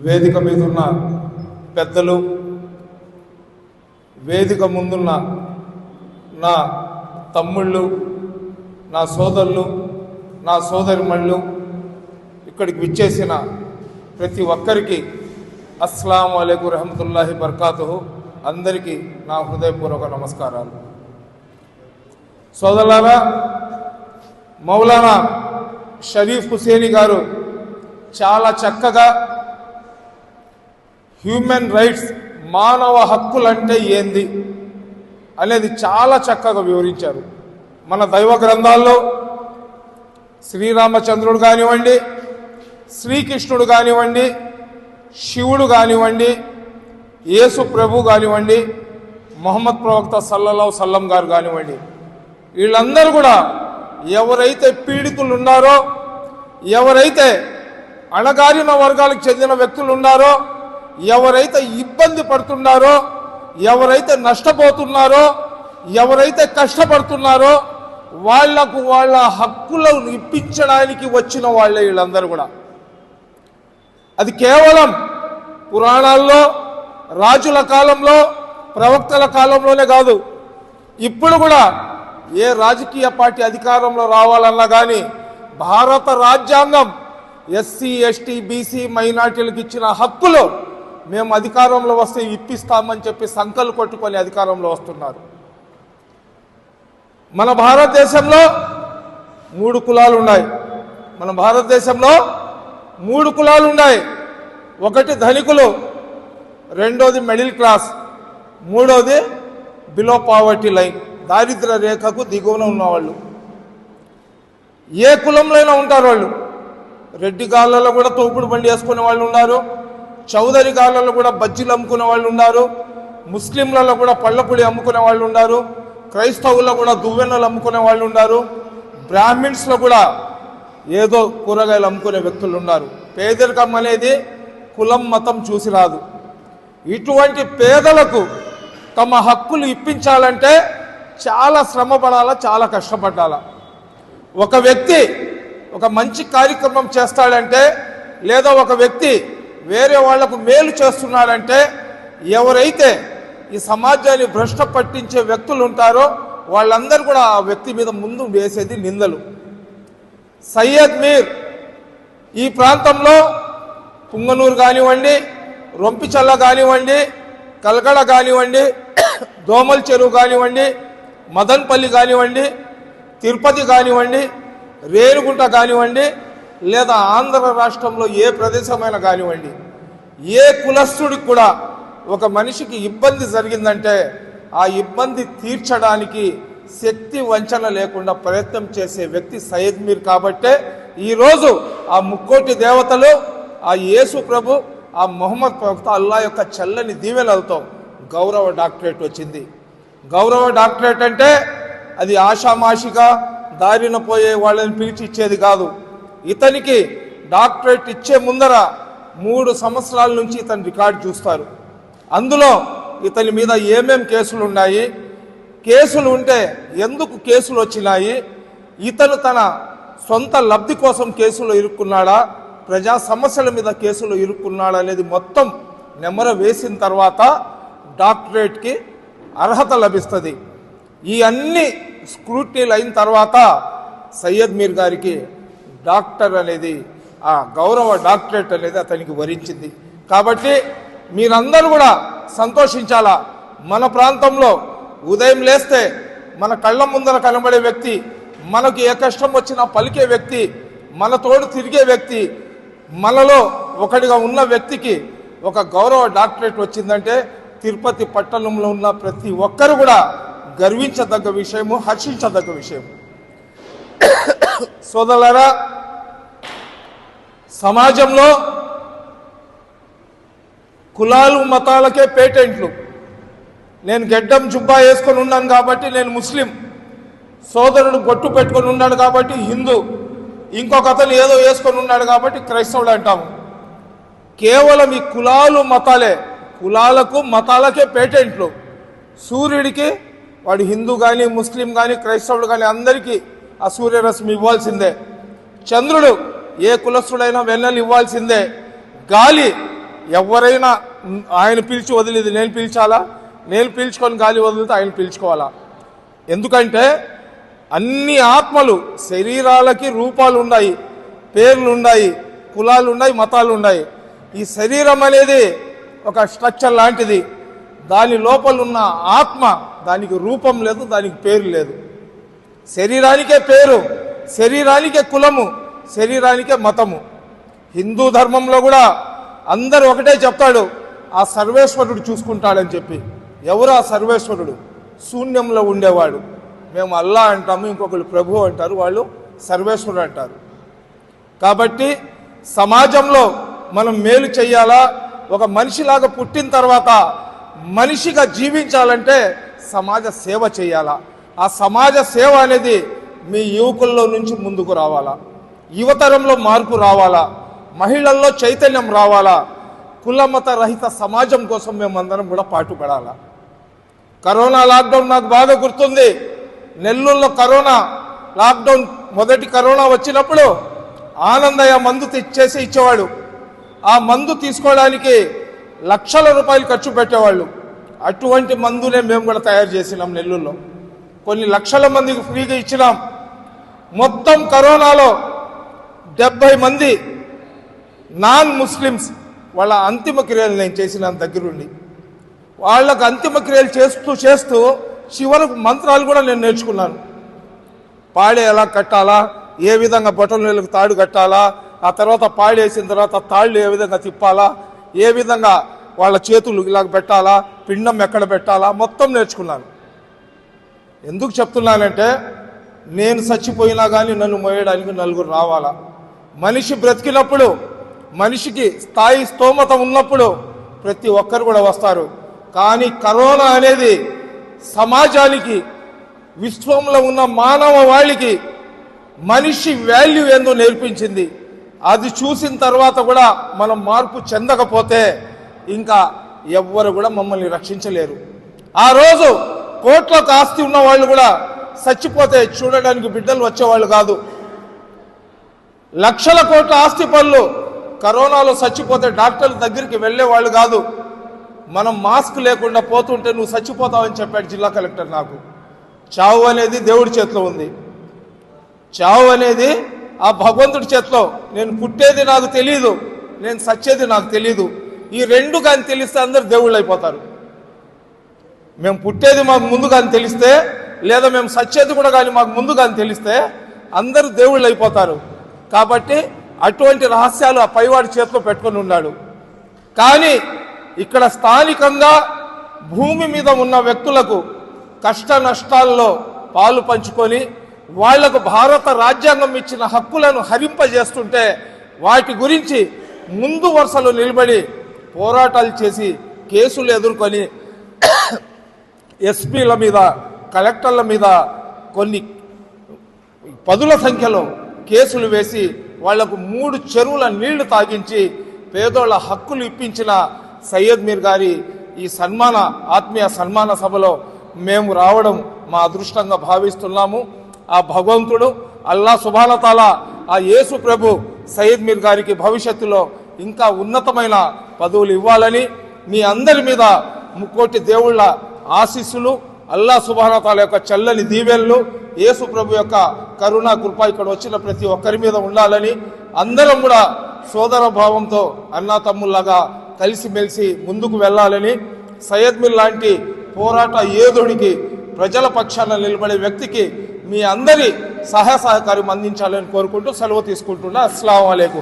వేదిక మీద ఉన్న పెద్దలు వేదిక ముందున్న నా తమ్ముళ్ళు నా సోదరులు నా సోదరిమళ్ళు ఇక్కడికి విచ్చేసిన ప్రతి ఒక్కరికి అస్సలం అయికు రహమతుల్లాహి బర్కాతు అందరికీ నా హృదయపూర్వక నమస్కారాలు. సోదరులారా మౌలానా షరీఫ్ హుసేని గారు చాలా చక్కగా హ్యూమన్ రైట్స్ మానవ హక్కులంటే ఏంది అనేది చాలా చక్కగా వివరించారు. మన దైవ గ్రంథాల్లో శ్రీరామచంద్రుడు కానివ్వండి శ్రీకృష్ణుడు కానివ్వండి శివుడు కానివ్వండి యేసు ప్రభు కానివ్వండి మొహమ్మద్ ప్రవక్త సల్లలావు సల్లం గారు కానివ్వండి వీళ్ళందరూ కూడా ఎవరైతే పీడితులు ఉన్నారో ఎవరైతే అణగారిన వర్గాలకు చెందిన వ్యక్తులు ఉన్నారో ఎవరైతే ఇబ్బంది పడుతున్నారో ఎవరైతే నష్టపోతున్నారో ఎవరైతే కష్టపడుతున్నారో వాళ్ళకు వాళ్ళ హక్కులను ఇప్పించడానికి వచ్చిన వాళ్ళే వీళ్ళందరూ కూడా. అది కేవలం పురాణాల్లో రాజుల కాలంలో ప్రవక్తల కాలంలోనే కాదు. ఇప్పుడు కూడా ఏ రాజకీయ పార్టీ అధికారంలో రావాలన్నా కానీ భారత రాజ్యాంగం ఎస్సీ ఎస్టీ బీసీ మైనార్టీలకు ఇచ్చిన హక్కులు మేము అధికారంలో వస్తే ఇప్పిస్తామని చెప్పి సంకలు కొట్టుకొని అధికారంలో వస్తున్నారు. మన భారతదేశంలో మూడు కులాలు ఉన్నాయి. మన భారతదేశంలో మూడు కులాలు ఉన్నాయి. ఒకటి ధనికులు రెండోది మిడిల్ క్లాస్ మూడోది బిలో పావర్టీ లైన్ దారిద్ర రేఖకు దిగువన ఉన్నవాళ్ళు. ఏ కులంలోనైనా ఉంటారు వాళ్ళు. రెడ్డి గాళ్ళలో కూడా తోపుడు బండి వేసుకునే వాళ్ళు ఉన్నారు. చౌదరి గాళ్ళలో కూడా బజ్జీలు అమ్ముకునే వాళ్ళు ఉన్నారు. ముస్లింలలో కూడా పళ్ళపుడి అమ్ముకునే వాళ్ళు ఉన్నారు. క్రైస్తవుల్లో కూడా దువ్వెన్నలు అమ్ముకునే వాళ్ళు ఉన్నారు. బ్రాహ్మిన్స్లో కూడా ఏదో కూరగాయలు అమ్ముకునే వ్యక్తులు ఉన్నారు. పేదరికం అనేది కులం మతం చూసి రాదు. ఇటువంటి పేదలకు తమ హక్కులు ఇప్పించాలంటే చాలా శ్రమ పడాలా చాలా కష్టపడాలా? ఒక వ్యక్తి ఒక మంచి కార్యక్రమం చేస్తాడంటే లేదా ఒక వ్యక్తి వేరే వాళ్ళకు మేలు చేస్తున్నాడంటే ఎవరైతే ఈ సమాజాన్ని భ్రష్ట పట్టించే వ్యక్తులు ఉంటారో వాళ్ళందరూ కూడా ఆ వ్యక్తి మీద ముందు వేసేది నిందలు. సయ్యద్ మీర్ ఈ ప్రాంతంలో పుంగనూరు కానివ్వండి రొంపిచల్ల కానివ్వండి కలగడ కానివ్వండి దోమల్ చెరువు కానివ్వండి మదన్పల్లి కానివ్వండి తిరుపతి కానివ్వండి రేణుగుంట కానివ్వండి లేదా ఆంధ్ర రాష్ట్రంలో ఏ ప్రదేశమైనా కానివ్వండి ఏ కులస్థుడికి కూడా ఒక మనిషికి ఇబ్బంది జరిగిందంటే ఆ ఇబ్బంది తీర్చడానికి శక్తి వంచన లేకుండా ప్రయత్నం చేసే వ్యక్తి సయ్యద్ మీర్ కాబట్టే ఈరోజు ఆ ముక్కోటి దేవతలు ఆ యేసు ప్రభు ఆ మొహమ్మద్ ప్రవక్త అల్లా యొక్క చల్లని దీవెలతో గౌరవ డాక్టరేట్ వచ్చింది. గౌరవ డాక్టరేట్ అంటే అది ఆషామాషిగా దారిన పోయే వాళ్ళని పిలిచి ఇచ్చేది కాదు. ఇతనికి డాక్టరేట్ ఇచ్చే ముందర మూడు సంవత్సరాల నుంచి ఇతని రికార్డు చూస్తారు. అందులో ఇతని మీద ఏమేం కేసులు ఉన్నాయి కేసులు ఉంటే ఎందుకు కేసులు వచ్చినాయి ఇతను తన సొంత లబ్ధి కోసం కేసులో ఇరుక్కున్నాడా ప్రజా సమస్యల మీద కేసులో ఇరుక్కున్నాడా అనేది మొత్తం నెమర వేసిన తర్వాత డాక్టరేట్కి అర్హత లభిస్తుంది. ఈ అన్ని స్క్రూటీలు అయిన తర్వాత సయ్యద్ మీర్ గారికి డాక్టర్ అనేది ఆ గౌరవ డాక్టరేట్ అనేది అతనికి వరించింది. కాబట్టి మీరందరూ కూడా సంతోషించాలా? మన ప్రాంతంలో ఉదయం లేస్తే మన కళ్ళ ముందర కనబడే వ్యక్తి మనకు ఏ కష్టం వచ్చినా పలికే వ్యక్తి మన తోడు తిరిగే వ్యక్తి మనలో ఒకటిగా ఉన్న వ్యక్తికి ఒక గౌరవ డాక్టరేట్ వచ్చిందంటే తిరుపతి పట్టణంలో ఉన్న ప్రతి ఒక్కరు కూడా గర్వించదగ్గ విషయము హర్షించదగ్గ విషయము. సోదరులారా సమాజంలో కులాలు మతాలకే పేటెంట్లు. నేను గెడ్డం జుబ్బా వేసుకొని ఉన్నాను కాబట్టి నేను ముస్లిం. సోదరుడు బొట్టు పెట్టుకొని ఉన్నాడు కాబట్టి హిందూ. ఇంకొక అతను ఏదో వేసుకొని ఉన్నాడు కాబట్టి క్రైస్తవుడు అంటాము. కేవలం ఈ కులాలు మతాలే. కులాలకు మతాలకే పేటెంట్లు. సూర్యుడికి వాడు హిందూ కానీ ముస్లిం కానీ క్రైస్తవుడు కానీ అందరికీ ఆ సూర్యరశ్మి ఇవ్వాల్సిందే. చంద్రుడు ఏ కులస్తుడైనా వెన్నెలు ఇవ్వాల్సిందే. గాలి ఎవరైనా ఆయన పిలిచి వదిలేది నేను పిలిచాలా? నేను పీల్చుకొని గాలి వదిలితే ఆయన పీల్చుకోవాలా? ఎందుకంటే అన్ని ఆత్మలు శరీరాలకి రూపాలు ఉన్నాయి పేర్లు ఉన్నాయి కులాలు ఉన్నాయి మతాలు ఉన్నాయి ఈ శరీరం అనేది ఒక స్ట్రక్చర్ లాంటిది. దాని లోపల ఉన్న ఆత్మ దానికి రూపం లేదు దానికి పేరు లేదు. శరీరానికే పేరు శరీరానికే కులము శరీరానికే మతము. హిందూ ధర్మంలో కూడా అందరు ఒకటే చెప్తాడు ఆ సర్వేశ్వరుడు చూసుకుంటాడని చెప్పి. ఎవరు ఆ సర్వేశ్వరుడు? శూన్యంలో ఉండేవాడు. మేము అల్లా అంటాము ఇంకొకరు ప్రభు అంటారు వాళ్ళు సర్వేశ్వరుడు అంటారు. కాబట్టి సమాజంలో మనం మేలు చేయాలా? ఒక మనిషిలాగా పుట్టిన తర్వాత మనిషిగా జీవించాలంటే సమాజ సేవ చేయాలా? ఆ సమాజ సేవ అనేది మీ యువకుల్లో నుంచి ముందుకు రావాలా? యువతరంలో మార్పు రావాలా? మహిళల్లో చైతన్యం రావాలా? కులమత రహిత సమాజం కోసం మేమందరం కూడా పాటుపడాలా? కరోనా లాక్డౌన్ నాకు బాగా గుర్తుంది. నెల్లూరులో కరోనా లాక్డౌన్ మొదటి కరోనా వచ్చినప్పుడు ఆనందయ్య మందు తెచ్చేసి ఇచ్చేవాడు. ఆ మందు తీసుకోవడానికి లక్షల రూపాయలు ఖర్చు పెట్టేవాళ్ళు. అటువంటి మందునే మేము కూడా తయారు చేసినాం నెల్లూరులో. కొన్ని లక్షల మందికి ఫ్రీగా ఇచ్చినాం. మొత్తం కరోనాలో డెబ్బై మంది నాన్ ముస్లిమ్స్ వాళ్ళ అంతిమ క్రియలు నేను చేసిన దగ్గరుండి. వాళ్ళకు అంతిమ క్రియలు చేస్తూ చేస్తూ చివరకు మంత్రాలు కూడా నేను నేర్చుకున్నాను. పాడే ఎలా కట్టాలా? ఏ విధంగా బొట్టల నీళ్ళకి తాడు కట్టాలా? ఆ తర్వాత పాడేసిన తర్వాత తాళ్ళు ఏ విధంగా తిప్పాలా? ఏ విధంగా వాళ్ళ చేతులు ఇలా పెట్టాలా? పిండం ఎక్కడ పెట్టాలా? మొత్తం నేర్చుకున్నాను. ఎందుకు చెప్తున్నానంటే నేను చచ్చిపోయినా కానీ నన్ను మోయడానికి నలుగురు రావాలా? మనిషి బ్రతికినప్పుడు మనిషికి స్థాయి స్తోమత ఉన్నప్పుడు ప్రతి ఒక్కరు కూడా వస్తారు. కానీ కరోనా అనేది సమాజానికి విశ్వంలో ఉన్న మానవ వాళ్ళకి మనిషి వాల్యూ ఏందో నేర్పించింది. అది చూసిన తర్వాత కూడా మనం మార్పు చెందకపోతే ఇంకా ఎవ్వరు కూడా మమ్మల్ని రక్షించలేరు. ఆ రోజు కోట్లకు ఆస్తి ఉన్న వాళ్ళు కూడా చచ్చిపోతే చూడడానికి బిడ్డలు వచ్చేవాళ్ళు కాదు. లక్షల కోట్ల ఆస్తి పనులు కరోనాలో చచ్చిపోతే డాక్టర్ల దగ్గరికి వెళ్ళేవాళ్ళు కాదు. మనం మాస్క్ లేకుండా పోతుంటే నువ్వు చచ్చిపోతావని చెప్పాడు జిల్లా కలెక్టర్ నాకు. చావు అనేది దేవుడి చేతిలో ఉంది. చావు అనేది ఆ భగవంతుడి చేతిలో. నేను పుట్టేది నాకు తెలియదు నేను సచ్చేది నాకు తెలియదు ఈ రెండు కానీ తెలిస్తే అందరు దేవుళ్ళు అయిపోతారు. మేము పుట్టేది మాకు ముందు కానీ తెలిస్తే లేదా మేము సచ్చేది కూడా కానీ మాకు ముందు కానీ తెలిస్తే అందరూ దేవుళ్ళు అయిపోతారు. కాబట్టి అటువంటి రహస్యాలు ఆ పైవాడి చేతిలో పెట్టుకొని ఉన్నాడు. కానీ ఇక్కడ స్థానికంగా భూమి మీద ఉన్న వ్యక్తులకు కష్ట నష్టాల్లో పాలు పంచుకొని వాళ్ళకు భారత రాజ్యాంగం ఇచ్చిన హక్కులను హరింపజేస్తుంటే వాటి గురించి ముందు వరుసలో నిలబడి పోరాటాలు చేసి కేసులు ఎదుర్కొని ఎస్పీల మీద కలెక్టర్ల మీద కొన్ని పదుల సంఖ్యలో కేసులు వేసి వాళ్ళకు మూడు చెరువుల నీళ్ళు తాగించి పేదోళ్ళ హక్కులు ఇప్పించిన సయ్యద్ మీర్ గారి ఈ సన్మాన ఆత్మీయ సన్మాన సభలో మేము రావడం మా అదృష్టంగా భావిస్తున్నాము. ఆ భగవంతుడు అల్లా సుభానతాల ఆ యేసు ప్రభు సయ్యద్ మీర్ గారికి భవిష్యత్తులో ఇంకా ఉన్నతమైన పదవులు ఇవ్వాలని మీ అందరి మీద ముక్కోటి దేవుళ్ళ ఆశీస్సులు అల్లా సుబానతాల యొక్క చల్లని దీవెనలు యేసు ప్రభు యొక్క కరుణా కృప ఇక్కడ వచ్చిన ప్రతి ఒక్కరి మీద ఉండాలని అందరం కూడా సోదర భావంతో అన్నా తమ్ముల్లాగా కలిసిమెలిసి ముందుకు వెళ్ళాలని సయ్యద్ మిల్ లాంటి పోరాట ఏదుడికి ప్రజల పక్షాన నిలబడే వ్యక్తికి మీ అందరి సహాయ సహకారం అందించాలని కోరుకుంటూ సెలవు తీసుకుంటున్నా. అస్సలం అయికు